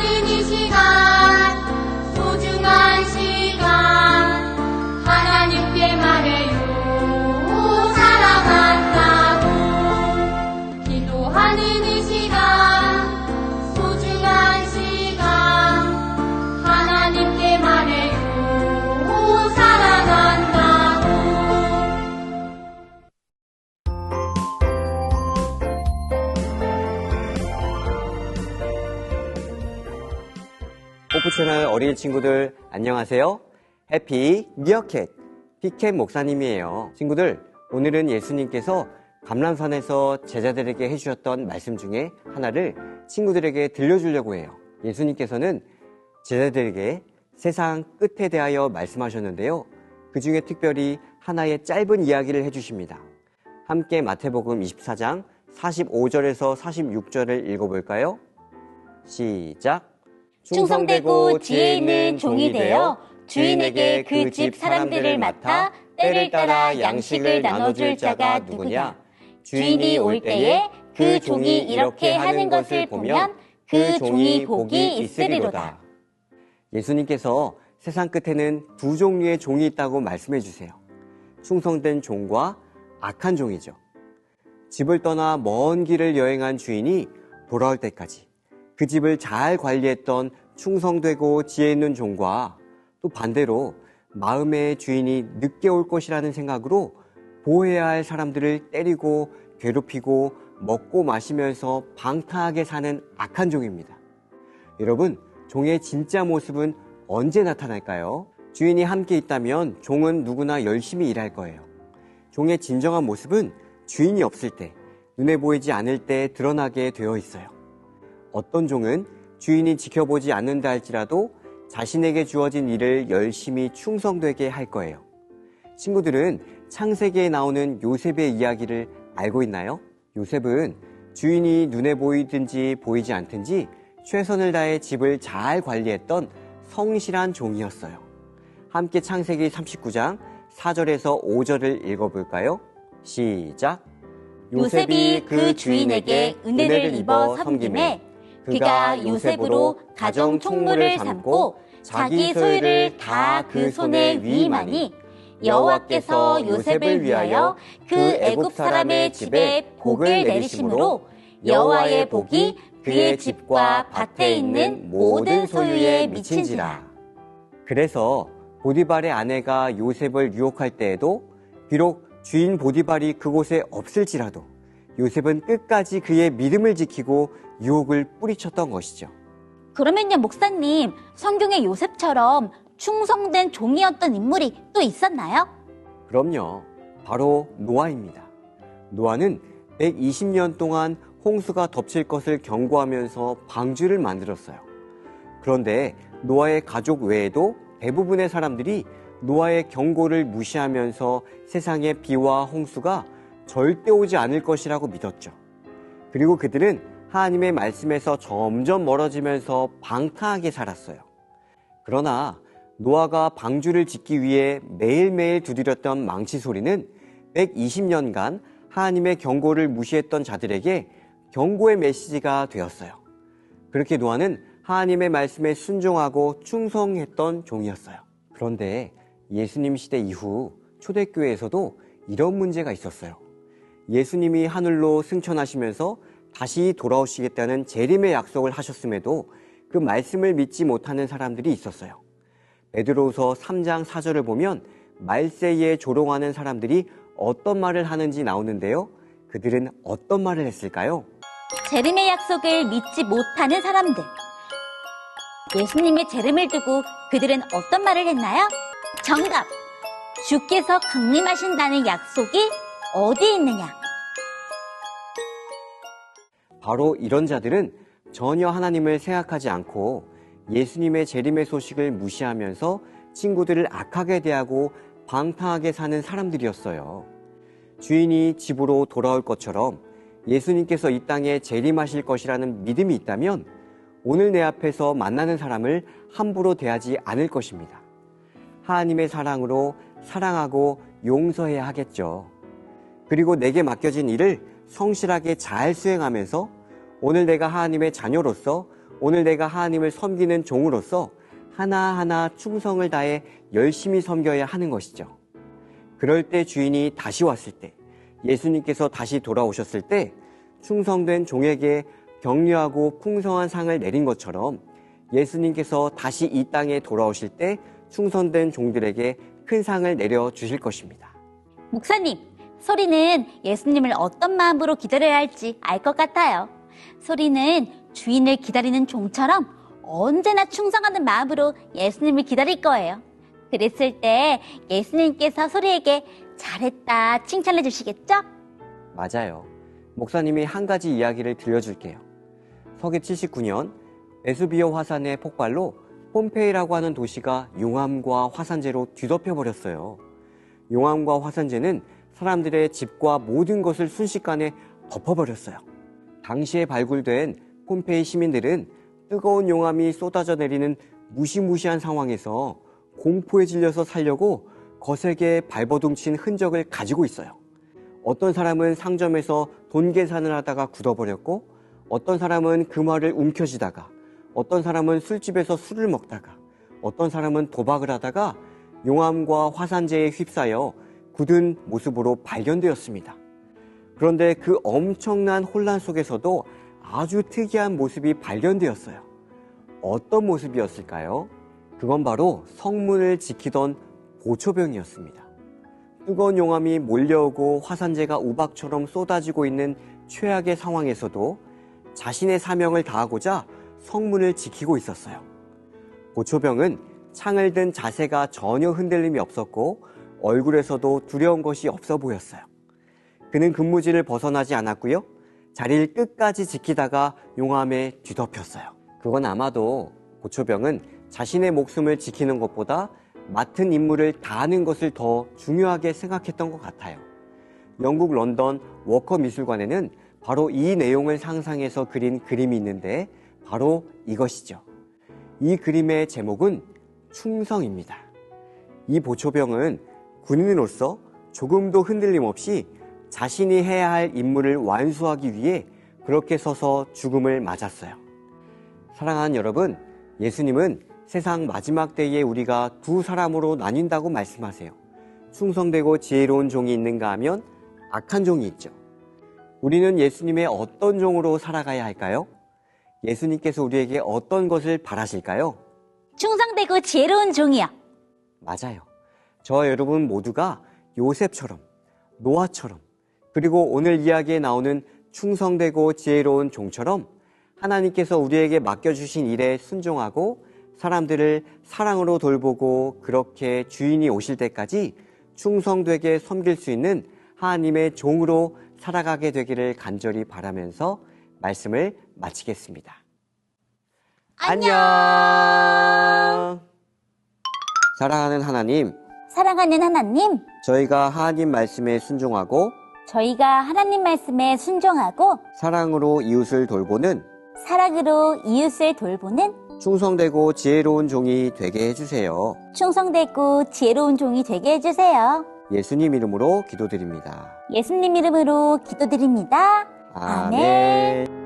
に虹が 채널 어린이 친구들 안녕하세요. 해피 미어캣 피켓 목사님이에요. 친구들 오늘은 예수님께서 감람산에서 제자들에게 해주셨던 말씀 중에 하나를 친구들에게 들려주려고 해요. 예수님께서는 제자들에게 세상 끝에 대하여 말씀하셨는데요. 그 중에 특별히 하나의 짧은 이야기를 해주십니다. 함께 마태복음 24장 45절에서 46절을 읽어볼까요? 시작. 충성되고 지혜 있는 종이 되어 주인에게 그 집 사람들을 맡아 때를 따라 양식을 나눠줄 자가 누구냐? 주인이 올 때에 그 종이 이렇게 하는 것을 보면 그 종이 복이 있으리로다. 예수님께서 세상 끝에는 두 종류의 종이 있다고 말씀해 주세요. 충성된 종과 악한 종이죠. 집을 떠나 먼 길을 여행한 주인이 돌아올 때까지 그 집을 잘 관리했던 충성되고 지혜 있는 종과 또 반대로 마음의 주인이 늦게 올 것이라는 생각으로 보호해야 할 사람들을 때리고 괴롭히고 먹고 마시면서 방탕하게 사는 악한 종입니다. 여러분, 종의 진짜 모습은 언제 나타날까요? 주인이 함께 있다면 종은 누구나 열심히 일할 거예요. 종의 진정한 모습은 주인이 없을 때, 눈에 보이지 않을 때 드러나게 되어 있어요. 어떤 종은 주인이 지켜보지 않는다 할지라도 자신에게 주어진 일을 열심히 충성되게 할 거예요. 친구들은 창세기에 나오는 요셉의 이야기를 알고 있나요? 요셉은 주인이 눈에 보이든지 보이지 않든지 최선을 다해 집을 잘 관리했던 성실한 종이었어요. 함께 창세기 39장 4절에서 5절을 읽어볼까요? 시작. 요셉이 그 주인에게 은혜를 입어 섬김에 그가 요셉으로 가정 총무를 삼고 자기 소유를 다 그 손에 위임하니 여호와께서 요셉을 위하여 그 애굽 사람의 집에 복을 내리심으로 여호와의 복이 그의 집과 밭에 있는 모든 소유에 미친지라. 그래서 보디발의 아내가 요셉을 유혹할 때에도 비록 주인 보디발이 그곳에 없을지라도 요셉은 끝까지 그의 믿음을 지키고 유혹을 뿌리쳤던 것이죠. 그러면요, 목사님, 성경의 요셉처럼 충성된 종이었던 인물이 또 있었나요? 그럼요. 바로 노아입니다. 노아는 120년 동안 홍수가 덮칠 것을 경고하면서 방주를 만들었어요. 그런데 노아의 가족 외에도 대부분의 사람들이 노아의 경고를 무시하면서 세상의 비와 홍수가 절대 오지 않을 것이라고 믿었죠. 그리고 그들은 하나님의 말씀에서 점점 멀어지면서 방탕하게 살았어요. 그러나 노아가 방주를 짓기 위해 매일매일 두드렸던 망치 소리는 120년간 하나님의 경고를 무시했던 자들에게 경고의 메시지가 되었어요. 그렇게 노아는 하나님의 말씀에 순종하고 충성했던 종이었어요. 그런데 예수님 시대 이후 초대교회에서도 이런 문제가 있었어요. 예수님이 하늘로 승천하시면서 다시 돌아오시겠다는 재림의 약속을 하셨음에도 그 말씀을 믿지 못하는 사람들이 있었어요. 베드로서 3장 4절을 보면 말세에 조롱하는 사람들이 어떤 말을 하는지 나오는데요. 그들은 어떤 말을 했을까요? 재림의 약속을 믿지 못하는 사람들. 예수님의 재림을 두고 그들은 어떤 말을 했나요? 정답! 주께서 강림하신다는 약속이 어디에 있느냐? 바로 이런 자들은 전혀 하나님을 생각하지 않고 예수님의 재림의 소식을 무시하면서 친구들을 악하게 대하고 방탕하게 사는 사람들이었어요. 주인이 집으로 돌아올 것처럼 예수님께서 이 땅에 재림하실 것이라는 믿음이 있다면 오늘 내 앞에서 만나는 사람을 함부로 대하지 않을 것입니다. 하나님의 사랑으로 사랑하고 용서해야 하겠죠. 그리고 내게 맡겨진 일을 성실하게 잘 수행하면서 오늘 내가 하나님의 자녀로서 오늘 내가 하나님을 섬기는 종으로서 하나하나 충성을 다해 열심히 섬겨야 하는 것이죠. 그럴 때 주인이 다시 왔을 때 예수님께서 다시 돌아오셨을 때 충성된 종에게 격려하고 풍성한 상을 내린 것처럼 예수님께서 다시 이 땅에 돌아오실 때 충성된 종들에게 큰 상을 내려 주실 것입니다. 목사님, 소리는 예수님을 어떤 마음으로 기다려야 할지 알 것 같아요. 소리는 주인을 기다리는 종처럼 언제나 충성하는 마음으로 예수님을 기다릴 거예요. 그랬을 때 예수님께서 소리에게 잘했다 칭찬해 주시겠죠? 맞아요. 목사님이 한 가지 이야기를 들려줄게요. 서기 79년 에수비오 화산의 폭발로 폼페이라고 하는 도시가 용암과 화산재로 뒤덮여 버렸어요. 용암과 화산재는 사람들의 집과 모든 것을 순식간에 덮어버렸어요. 당시에 발굴된 폼페이 시민들은 뜨거운 용암이 쏟아져 내리는 무시무시한 상황에서 공포에 질려서 살려고 거세게 발버둥친 흔적을 가지고 있어요. 어떤 사람은 상점에서 돈 계산을 하다가 굳어버렸고, 어떤 사람은 금화를 움켜쥐다가, 어떤 사람은 술집에서 술을 먹다가, 어떤 사람은 도박을 하다가 용암과 화산재에 휩싸여 굳은 모습으로 발견되었습니다. 그런데 그 엄청난 혼란 속에서도 아주 특이한 모습이 발견되었어요. 어떤 모습이었을까요? 그건 바로 성문을 지키던 보초병이었습니다. 뜨거운 용암이 몰려오고 화산재가 우박처럼 쏟아지고 있는 최악의 상황에서도 자신의 사명을 다하고자 성문을 지키고 있었어요. 보초병은 창을 든 자세가 전혀 흔들림이 없었고 얼굴에서도 두려운 것이 없어 보였어요. 그는 근무지를 벗어나지 않았고요. 자리를 끝까지 지키다가 용암에 뒤덮였어요. 그건 아마도 보초병은 자신의 목숨을 지키는 것보다 맡은 임무를 다하는 것을 더 중요하게 생각했던 것 같아요. 영국 런던 워커 미술관에는 바로 이 내용을 상상해서 그린 그림이 있는데 바로 이것이죠. 이 그림의 제목은 충성입니다. 이 보초병은 군인으로서 조금도 흔들림 없이 자신이 해야 할 임무를 완수하기 위해 그렇게 서서 죽음을 맞았어요. 사랑하는 여러분, 예수님은 세상 마지막 때에 우리가 두 사람으로 나뉜다고 말씀하세요. 충성되고 지혜로운 종이 있는가 하면 악한 종이 있죠. 우리는 예수님의 어떤 종으로 살아가야 할까요? 예수님께서 우리에게 어떤 것을 바라실까요? 충성되고 지혜로운 종이요. 맞아요. 저와 여러분 모두가 요셉처럼, 노아처럼, 그리고 오늘 이야기에 나오는 충성되고 지혜로운 종처럼 하나님께서 우리에게 맡겨주신 일에 순종하고 사람들을 사랑으로 돌보고 그렇게 주인이 오실 때까지 충성되게 섬길 수 있는 하나님의 종으로 살아가게 되기를 간절히 바라면서 말씀을 마치겠습니다. 안녕! 사랑하는 하나님, 사랑하는 하나님, 저희가 하나님 말씀에 순종하고 저희가 하나님 말씀에 순종하고 사랑으로 이웃을 돌보는 사랑으로 이웃을 돌보는 충성되고 지혜로운 종이 되게 해주세요. 충성되고 지혜로운 종이 되게 해주세요. 예수님 이름으로 기도드립니다. 예수님 이름으로 기도드립니다. 아멘. 아멘.